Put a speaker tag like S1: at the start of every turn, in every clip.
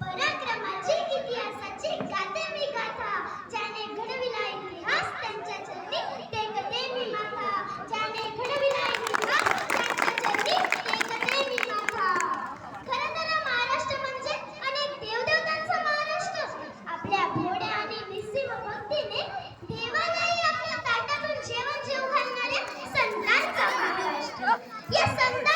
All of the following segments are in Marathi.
S1: पराक्रमाची इतिहासाची गाते मी गाथा. ज्याने घडविला इतिहास त्यांच्या चरणी टेकते मी माथा. ज्याने घडविला इतिहास त्यांच्या चरणी टेकते मी माथा. खरं तर महाराष्ट्र म्हणजे अनेक देवदेवतांचा महाराष्ट्र. आपल्या भोड्या आणि निस्सीम भक्तीने देवालाही आपल्या ताटातून जेवण जेव घालणाऱ्या संतांचा महाराष्ट्र. या संत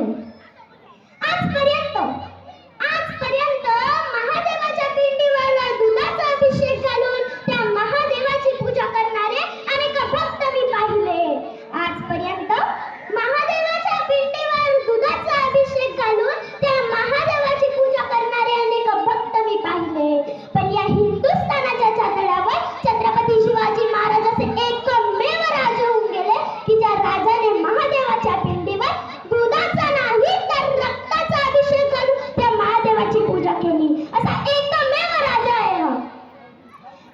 S1: বলেন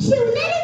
S1: So let it